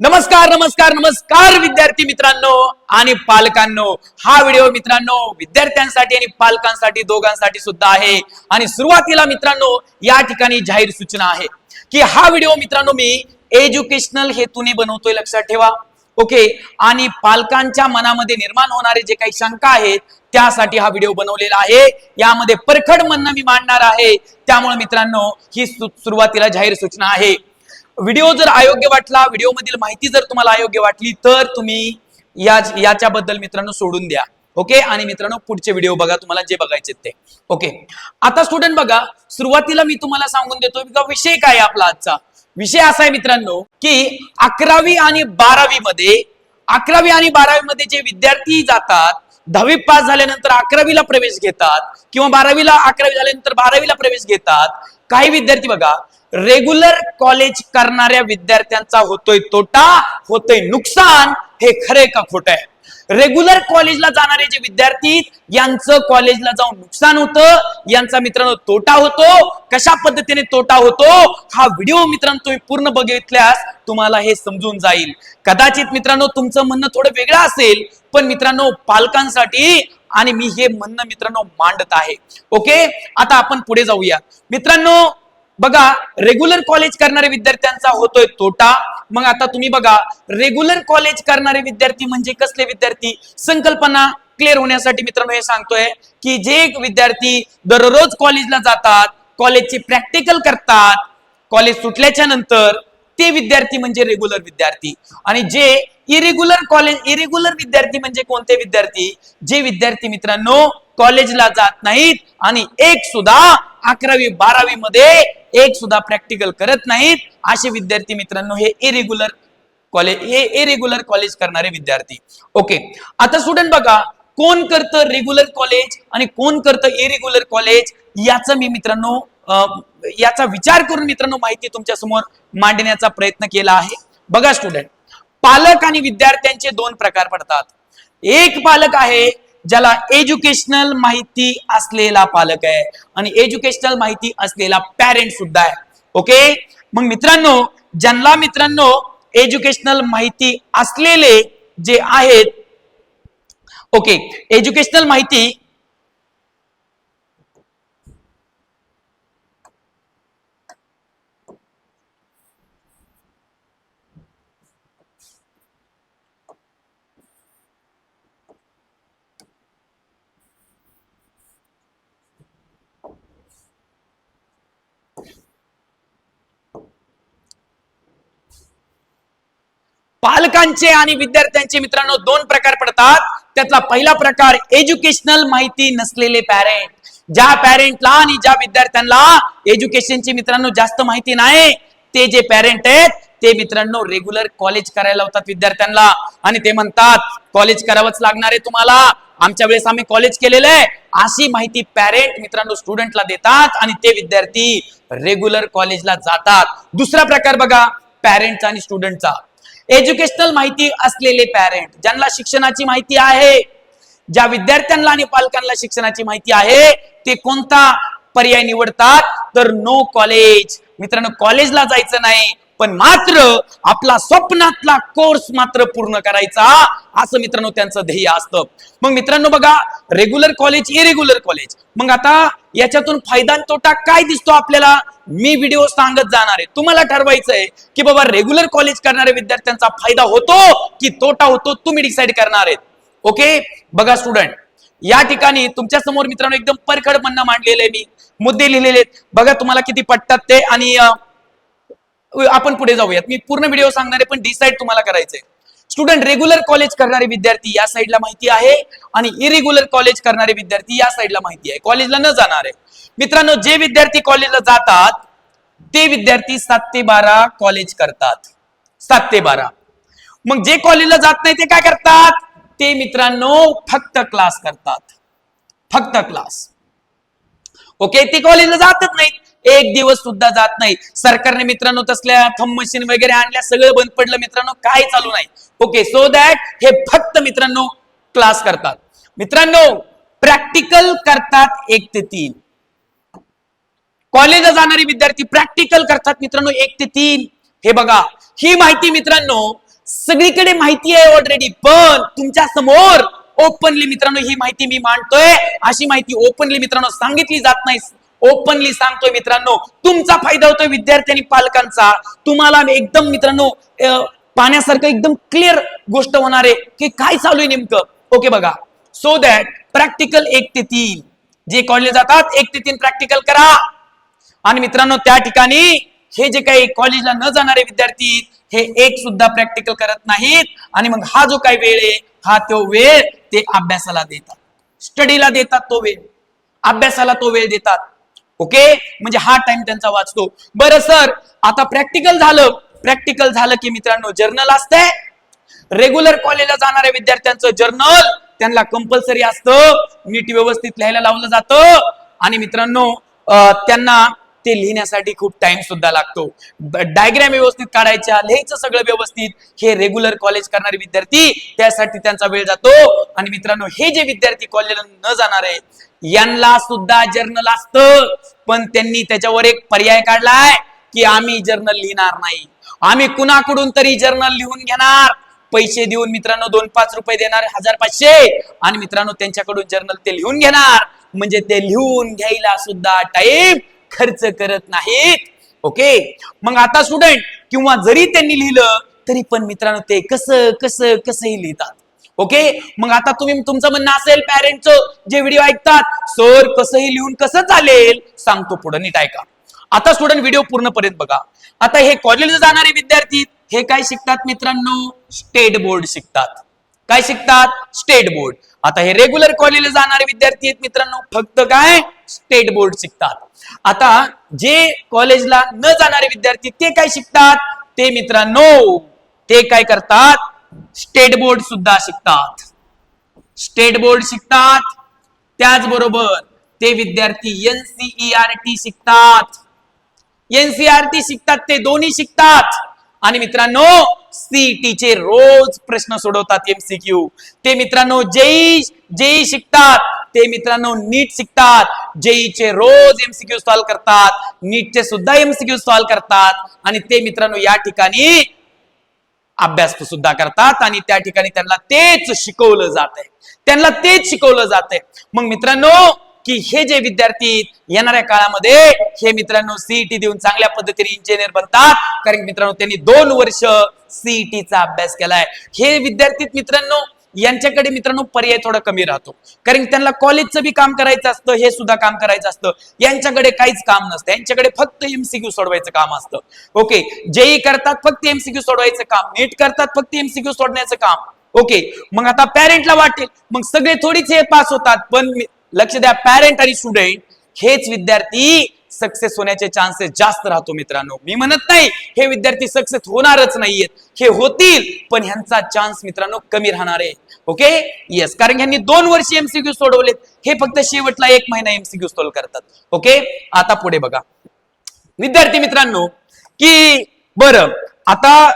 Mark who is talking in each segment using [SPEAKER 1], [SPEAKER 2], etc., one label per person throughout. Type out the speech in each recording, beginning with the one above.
[SPEAKER 1] नमस्कार नमस्कार नमस्कार विद्यार्थी मित्रांनो आणि पालकांनो. हा व्हिडिओ मित्रांनो विद्यार्थ्यांसाठी आणि पालकांसाठी दोघांसाठी सुद्धा आहे. आणि सुरुवातीला मित्रांनो या ठिकाणी जाहीर सूचना आहे की हा व्हिडिओ मित्रांनो मी एज्युकेशनल हेतूने बनवतोय लक्षात ठेवा. ओके आणि पालकांच्या मनामध्ये निर्माण होणारे जे काही शंका आहेत त्यासाठी हा व्हिडिओ बनवलेला आहे. यामध्ये परखड म्हणणं मी मांडणार आहे. त्यामुळे मित्रांनो ही सुरुवातीला जाहीर सूचना आहे. व्हिडिओ जर अयोग्य वाटला व्हिडिओ मधील माहिती जर तुम्हाला अयोग्य वाटली तर तुम्ही या याच्याबद्दल मित्रांनो सोडून द्या. ओके? आणि मित्रांनो पुढचे व्हिडिओ बघा तुम्हाला जे बघायचे ते. ओके? आता स्टुडंट बघा सुरुवातीला मी तुम्हाला सांगून देतो विषय काय आपला आजचा? विषय असा आहे मित्रांनो की अकरावी आणि बारावी मध्ये अकरावी आणि बारावी मध्ये जे विद्यार्थी जातात दहावी पास झाल्यानंतर अकरावीला प्रवेश घेतात किंवा बारावीला अकरावी झाल्यानंतर बारावीला प्रवेश घेतात काही विद्यार्थी बघा रेग्युलर कॉलेज करणाऱ्या विद्यार्थ्यांचा होतोय तोटा होतोय नुकसान हे खरे का खोट आहे? रेग्युलर कॉलेजला जाणारे जे विद्यार्थी यांचं कॉलेजला जाऊन नुकसान होतं यांचा मित्रांनो तोटा होतो. कशा पद्धतीने तोटा होतो? हा व्हिडिओ मित्रांनो तुम्ही पूर्ण बघितल्यास तुम्हाला हे समजून जाईल. कदाचित मित्रांनो तुमचं म्हणणं थोडं वेगळं असेल पण मित्रांनो पालकांसाठी आणि मी हे म्हणणं मित्रांनो मांडत आहे. ओके आता आपण पुढे जाऊया. मित्रांनो बघा रेग्युलर कॉलेज करणारे विद्यार्थ्यांचा होतोय तोटा. मग आता तुम्ही बघा रेग्युलर कॉलेज करणारे विद्यार्थी म्हणजे कसले विद्यार्थी? संकल्पना क्लिअर होण्यासाठी मित्रांनो हे सांगतोय की जे विद्यार्थी दररोज कॉलेजला जातात कॉलेजची प्रॅक्टिकल करतात कॉलेज सुटल्याच्या नंतर ते विद्यार्थी म्हणजे रेग्युलर विद्यार्थी. आणि जे इरेग्युलर कॉलेज इरेग्युलर विद्यार्थी म्हणजे कोणते विद्यार्थी? जे विद्यार्थी मित्रांनो कॉलेजला जात नाहीत आणि एक सुद्धा अकरावी बारावी मध्ये एक सुद्धा प्रॅक्टिकल करत नाहीत. असे विद्यार्थी मित्रांनो हे इरेग्युलर कॉलेज हे इरेग्युलर कॉलेज करणारे विद्यार्थी. ओके आता स्टुडंट बघा कोण करतं रेग्युलर कॉलेज आणि कोण करतं इरेग्युलर कॉलेज याचा मी मित्रांनो याचा विचार करून मित्रांनो माहिती तुमच्यासमोर मांडण्याचा प्रयत्न केला आहे. बघा स्टुडंट पालक आणि विद्यार्थ्यांचे दोन प्रकार पडतात. एक पालक आहे ज्याला एज्युकेशनल माहिती असलेला पालक आहे. आणि एज्युकेशनल माहिती असलेला पॅरेंट सुद्धा आहे. ओके मग मित्रांनो ज्यांना मित्रांनो एज्युकेशनल माहिती असलेले जे आहेत ओके एज्युकेशनल माहिती पालकांचे आणि विद्यार्थ्यांचे मित्रांनो दोन प्रकार पडतात. त्यातला पहिला प्रकार एज्युकेशनल माहिती नसलेले पॅरेंट ज्या पॅरेंटला आणि ज्या विद्यार्थ्यांना एज्युकेशनची मित्रांनो जास्त माहिती नाही ते जे पॅरेंट आहेत ते मित्रांनो रेग्युलर कॉलेज करायला लावतात विद्यार्थ्यांना. आणि ते म्हणतात कॉलेज करावंच लागणार आहे तुम्हाला. आमच्या वेळेस आम्ही कॉलेज केलेलं आहे. अशी माहिती पॅरेंट मित्रांनो स्टुडंटला देतात आणि ते विद्यार्थी रेग्युलर कॉलेजला जातात. दुसरा प्रकार बघा पॅरेंटचा आणि स्टुडंटचा एज्युकेशनल माहिती असलेले पॅरेंट ज्यांना शिक्षणाची माहिती आहे ज्या विद्यार्थ्यांना आणि पालकांना शिक्षणाची माहिती आहे ते कोणता पर्याय निवडतात? तर नो कॉलेज मित्रांनो कॉलेजला जायचं नाही. पण मात्र आपला स्वप्नातला कोर्स मात्र पूर्ण करायचा असं मित्रांनो त्यांचं ध्येय असतं. मग मित्रांनो बघा रेग्युलर कॉलेज इरेग्युलर कॉलेज मग आता याच्यातून फायदा आणि तोटा काय दिसतो आपल्याला? मी व्हिडिओ सांगत जाणार आहे. तुम्हाला ठरवायचं आहे की बाबा रेग्युलर कॉलेज करणाऱ्या विद्यार्थ्यांचा फायदा होतो की तोटा होतो तुम्ही डिसाईड करणार आहेत. ओके? बघा स्टुडंट या ठिकाणी तुमच्यासमोर मित्रांनो एकदम परखड म्हणणं मांडलेलं आहे मी. मुद्दे लिहिलेले आहेत. बघा तुम्हाला किती पटतात ते. आणि आपण पुढे जाऊयात. मी पूर्ण व्हिडिओ सांगणार आहे पण डिसाईड तुम्हाला करायचंय. स्टुडंट रेग्युलर कॉलेज करणारे विद्यार्थी या साईडला माहिती आहे आणि इरेग्युलर कॉलेज करणारे विद्यार्थी या साईडला माहिती आहे. कॉलेजला न जाणार आहे. मित्रांनो जे विद्यार्थी कॉलेजला जातात ते विद्यार्थी सात ते बारा कॉलेज करतात. सात ते बारा. मग जे कॉलेजला जात नाही ते काय करतात? ते मित्रांनो फक्त क्लास करतात. फक्त क्लास ओके ते कॉलेजला जातच नाहीत. एक दिवस सुद्धा जात नाही. सरकारने मित्रांनो तसल्या थंब मशीन वगैरे आणल्या सगळं बंद पडलं मित्रांनो काय चालू नाही. ओके सो दॅट हे फक्त मित्रांनो क्लास करतात. मित्रांनो प्रॅक्टिकल करतात एक ते तीन. कॉलेजला जाणारे विद्यार्थी प्रॅक्टिकल करतात मित्रांनो एक ते तीन. हे बघा ही माहिती मित्रांनो सगळीकडे माहिती आहे ऑलरेडी पण तुमच्यासमोर ओपनली मित्रांनो ही माहिती मी मांडतोय. अशी माहिती ओपनली मित्रांनो सांगितली जात नाही. ओपनली सांगतोय मित्रांनो. तुमचा फायदा होतोय विद्यार्थी आणि पालकांचा. तुम्हाला एकदम मित्रांनो पाहण्यासारखं पाण्यासारखं एकदम क्लिअर गोष्ट होणार आहे की काय चालू आहे नेमकं. ओके बघा. सो दॅट प्रॅक्टिकल एक ते तीन. जे कॉलेज जातात एक ते तीन प्रॅक्टिकल करा. आणि मित्रांनो त्या ठिकाणी हे जे काही कॉलेजला न जाणारे विद्यार्थी हे एक सुद्धा प्रॅक्टिकल करत नाहीत. आणि मग हा जो काही वेळ आहे हा तो वेळ ते अभ्यासाला देतात. स्टडीला देतात तो वेळ. अभ्यासाला तो वेळ देतात. ओके म्हणजे हा टाइम त्यांचा वाचतो. बरं सर आता प्रॅक्टिकल झालं. प्रॅक्टिकल झालं की मित्रांनो जर्नल असतंय. रेग्युलर कॉलेजला जाणाऱ्या विद्यार्थ्यांचं जर्नल त्यांना कंपल्सरी असतं. नीट व्यवस्थित लिहायला लावलं जातं. आणि मित्रांनो त्यांना ते लिहिण्यासाठी खूप टाइम सुद्धा लागतो. डायग्राम व्यवस्थित काढायच्या लिहायचं सगळं व्यवस्थित. हे रेग्युलर कॉलेज करणारे विद्यार्थी त्यासाठी त्यांचा वेळ जातो. आणि मित्रांनो हे जे विद्यार्थी कॉलेजला न जाणार आहे यांना सुद्धा जर्नल असतं. पण त्यांनी त्याच्यावर एक पर्याय काढलाय की आम्ही जर्नल लिहिणार नाही. आम्ही कुणाकडून तरी जर्नल लिहून घेणार. पैसे देऊन मित्रांनो दोन पाच रुपये देणार हजार पाचशे. आणि मित्रांनो त्यांच्याकडून जर्नल ते लिहून घेणार. म्हणजे ते लिहून घ्यायला सुद्धा टाइम खर्च करत नाहीत. ओके मग आता स्टुडंट किंवा जरी त्यांनी लिहिलं तरी पण मित्रांनो ते कसं कसं कसंही लिहितात. ओके मग आता तुम्ही तुमचं म्हणणं असेल पॅरेंटचं जे व्हिडिओ ऐकतात सर कसंही लिहून कसं चालेल? सांगतो पुढे नीट ऐका. आता स्टुडंट व्हिडिओ पूर्णपर्यंत बघा. आता हे कॉलेजला जाणारे विद्यार्थी हे काय शिकतात मित्रांनो? स्टेट बोर्ड शिकतात. काय शिकतात? स्टेट बोर्ड आता हे रेग्युलर कॉलेजला जाणारे विद्यार्थी आहेत मित्रांनो फक्त काय? स्टेट बोर्ड शिकतात. आता जे कॉलेजला न जाणारे विद्यार्थी ते काय शिकतात? ते मित्रांनो ते काय करतात? स्टेट बोर्ड सुद्धा शिकतात. स्टेट बोर्ड शिकतात. त्याचबरोबर ते विद्यार्थी एनसीईआरटी शिकतात. एनसीआरटी शिकतात ते दोन्ही शिकतात. आणि मित्रांनो सीईटी चे रोज प्रश्न सोडवतात एमसीक्यू ते मित्रांनो जेई जेई शिकतात. ते मित्रांनो नीट शिकतात. जेईचे रोज एमसीक्यू सॉल्व करतात. नीटचे सुद्धा एमसीक्यू सॉल्व करतात. आणि ते मित्रांनो या ठिकाणी अभ्यास सुद्धा करतात आणि त्या ठिकाणी त्यांना तेच शिकवलं जात आहे त्यांना तेच शिकवलं जात आहे मग मित्रांनो की हे जे विद्यार्थी येणाऱ्या काळामध्ये हे मित्रांनो सीईटी देऊन चांगल्या पद्धतीने इंजिनियर बनतात. कारण मित्रांनो त्यांनी दोन वर्ष सीईटीचा अभ्यास केलाय. हे विद्यार्थी मित्रांनो यांच्याकडे मित्रांनो पर्याय थोडा कमी राहतो. कारण त्यांना कॉलेजचं बी काम करायचं असतं हे सुद्धा काम करायचं असतं. यांच्याकडे काहीच काम नसतं. यांच्याकडे फक्त एमसीक्यू सोडवायचं काम असतं. ओके जेई करतात फक्त एमसीक्यू सोडवायचं काम. नीट करतात फक्त एमसीक्यू सोडण्याचं काम. ओके मग आता पॅरेंटला वाटेल. मग सगळे थोडीच हे पास होतात. पण लक्ष द्या पॅरेंट आणि स्टुडंट हेच विद्यार्थी सक्सेस होण्याचे चान्सेस जास्त राहतो मित्रांनो. मी म्हणत नाही हे विद्यार्थी सक्सेस होणारच नाहीयेत. हे होतील पण ह्यांचा चान्स मित्रांनो कमी राहणार आहे. ओके येस कारण ह्यांनी दोन वर्ष एमसीक्यू सोडवलेत. हे फक्त शेवटला एक महिना एमसीक्यू सोल्व करतात. ओके आता पुढे बघा. विद्यार्थी मित्रांनो की बरं आता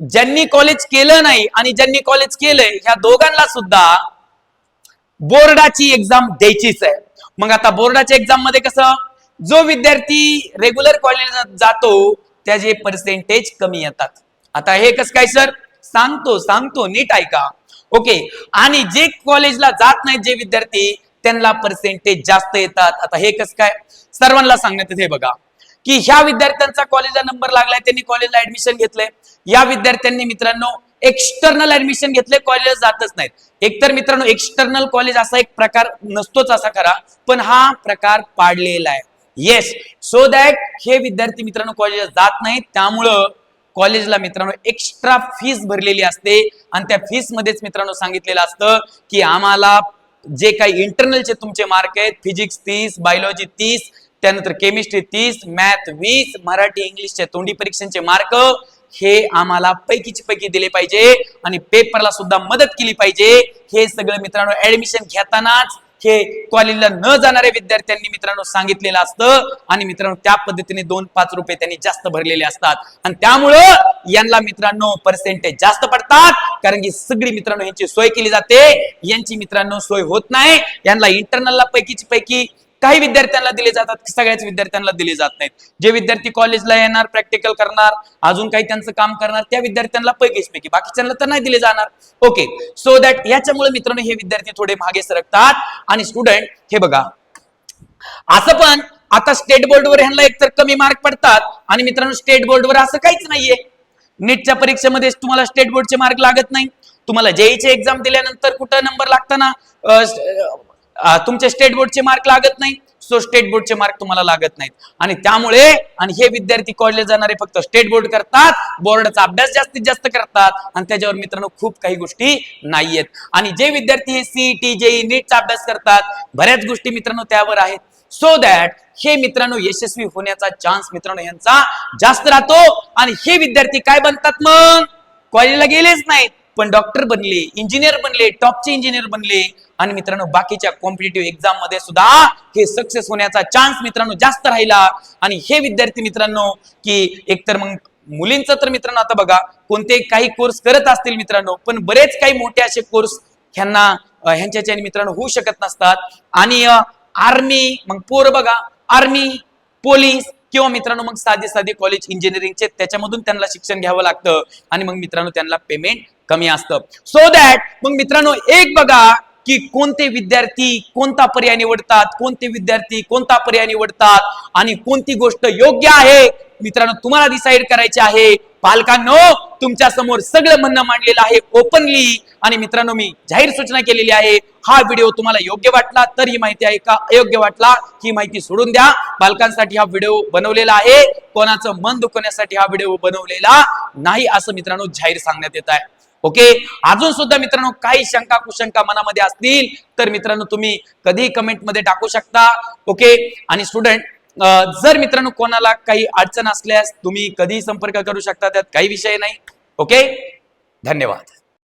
[SPEAKER 1] ज्यांनी कॉलेज केलं नाही आणि ज्यांनी कॉलेज केलंय ह्या दोघांना सुद्धा बोर्डाची एक्झाम द्यायचीच आहे. मग आता बोर्डाच्या एक्झाममध्ये कसं? जो विद्यार्थी रेग्युलर कॉलेजला जातो त्याचे पर्सेंटेज कमी येतात. आता हे कसं काय सर सांगतो सांगतो नीट ऐका. ओके आणि जे कॉलेजला जात नाहीत जे विद्यार्थी त्यांना पर्सेंटेज जास्त येतात. आता हे कसं काय? सर्वांना सांगण्यात येते हे बघा. की ह्या विद्यार्थ्यांचा कॉलेजला नंबर लागलाय त्यांनी कॉलेजला ऍडमिशन घेतलंय. या विद्यार्थ्यांनी मित्रांनो एक्सटर्नल ऍडमिशन घेतले कॉलेज जातच नाहीत. एकतर मित्रांनो एक्सटर्नल कॉलेज असा एक प्रकार नसतोच असा खरा पण हा प्रकार पाडलेला आहे. येस सो दॅट हे विद्यार्थी मित्रांनो कॉलेजला जात नाहीत. त्यामुळं कॉलेजला मित्रांनो एक्स्ट्रा फीस भरलेली असते. आणि त्या फीस मध्येच मित्रांनो सांगितलेलं असतं की आम्हाला जे काही इंटरनलचे तुमचे मार्क आहेत फिजिक्स तीस बायोलॉजी तीस त्यानंतर केमिस्ट्री तीस मॅथ वीस मराठी इंग्लिशच्या तोंडी परीक्षांचे मार्क हे आम्हाला पैकीचे पैकी दिले पाहिजे. आणि पेपरला सुद्धा मदत केली पाहिजे. हे सगळं मित्रांनो ऍडमिशन घेतानाच हे कॉलेजला न जाणाऱ्या विद्यार्थ्यांनी मित्रांनो सांगितलेलं असतं. आणि मित्रांनो त्या पद्धतीने दोन पाच रुपये त्यांनी जास्त भरलेले असतात. आणि त्यामुळं यांना मित्रांनो पर्सेंटेज जास्त पडतात. कारण की सगळी मित्रांनो यांची सोय केली जाते. यांची मित्रांनो सोय होत नाही. यांना इंटरनलला पैकीची पैकी काही विद्यार्थ्यांना दिले जातात सगळ्याच विद्यार्थ्यांना दिले जात नाहीत. जे विद्यार्थी कॉलेजला येणार प्रॅक्टिकल करणार अजून काही त्यांचं काम करणार त्या विद्यार्थ्यांना पैकीच पैकी बाकीच्यांना तर नाही दिले जाणार. ओके सो दॅट याच्यामुळे मित्रांनो हे विद्यार्थी थोडे मागे सरकतात. आणि स्टुडंट हे बघा. असं पण आता स्टेट बोर्डवर ह्यांना एकतर कमी मार्क पडतात. आणि मित्रांनो स्टेट बोर्डवर असं काहीच नाहीये. नीटच्या परीक्षेमध्ये तुम्हाला स्टेट बोर्डचे मार्क लागत नाही. तुम्हाला जेईचे एक्झाम दिल्यानंतर कुठं नंबर लागताना तुमचे स्टेट बोर्डचे मार्क लागत नाही. सो स्टेट बोर्डचे मार्क तुम्हाला लागत नाहीत. आणि त्यामुळे आणि हे विद्यार्थी कॉलेज जाणारे फक्त स्टेट बोर्ड करतात बोर्डचा अभ्यास जास्तीत जास्त करतात आणि त्याच्यावर मित्रांनो खूप काही गोष्टी नाहीयेत. आणि जे विद्यार्थी हे सीईटी जेई नीटचा अभ्यास करतात बऱ्याच गोष्टी मित्रांनो त्यावर आहेत. सो दॅट हे मित्रांनो यशस्वी होण्याचा चान्स मित्रांनो यांचा जास्त राहतो. आणि हे विद्यार्थी काय बनतात मग? कॉलेजला गेलेच नाहीत. पण डॉक्टर बनले इंजिनियर बनले टॉपचे इंजिनियर बनले. आणि मित्रांनो बाकीच्या कॉम्पिटेटिव्ह एक्झाममध्ये सुद्धा हे सक्सेस होण्याचा चान्स मित्रांनो जास्त राहिला. आणि हे विद्यार्थी मित्रांनो की एकतर मग मुलींचं तर मित्रांनो आता बघा कोणते काही कोर्स करत असतील मित्रांनो पण बरेच काही मोठे असे कोर्स ह्यांना ह्यांच्याच्या मित्रांनो होऊ शकत नसतात. आणि आर्मी मग पोर बघा आर्मी पोलीस किंवा मित्रांनो मग साधे साधे कॉलेज इंजिनिअरिंगचे त्याच्यामधून त्यांना शिक्षण घ्यावं लागतं. आणि मग मित्रांनो त्यांना पेमेंट कमी असतं. सो दॅट मग मित्रांनो एक बघा की कोणते विद्यार्थी कोणता पर्याय निवडतात कोणते विद्यार्थी कोणता पर्याय निवडतात आणि कोणती गोष्ट योग्य आहे मित्रांनो तुम्हाला डिसाईड करायचे आहे. पालकांनो तुमच्यासमोर सगळं म्हणणं मांडलेलं आहे ओपनली आणि मित्रांनो मी जाहीर सूचना केलेली आहे हा व्हिडिओ तुम्हाला योग्य वाटला तर ही माहिती आहे का? अयोग्य वाटला ही माहिती सोडून द्या. पालकांसाठी हा व्हिडिओ बनवलेला आहे. कोणाचं मन दुखवण्यासाठी हा व्हिडिओ बनवलेला नाही असं मित्रांनो जाहीर सांगण्यात येत आहे. ओके अजून सुद्धा मित्रांनो काही शंका कुशंका मनामध्ये असतील तर मित्रांनो तुम्ही कधीही कमेंटमध्ये टाकू शकता. ओके आणि स्टुडंट जर मित्रांनो कोणाला काही अडचण असल्यास तुम्ही कधीही संपर्क करू शकता त्यात काही विषय नाही. ओके धन्यवाद.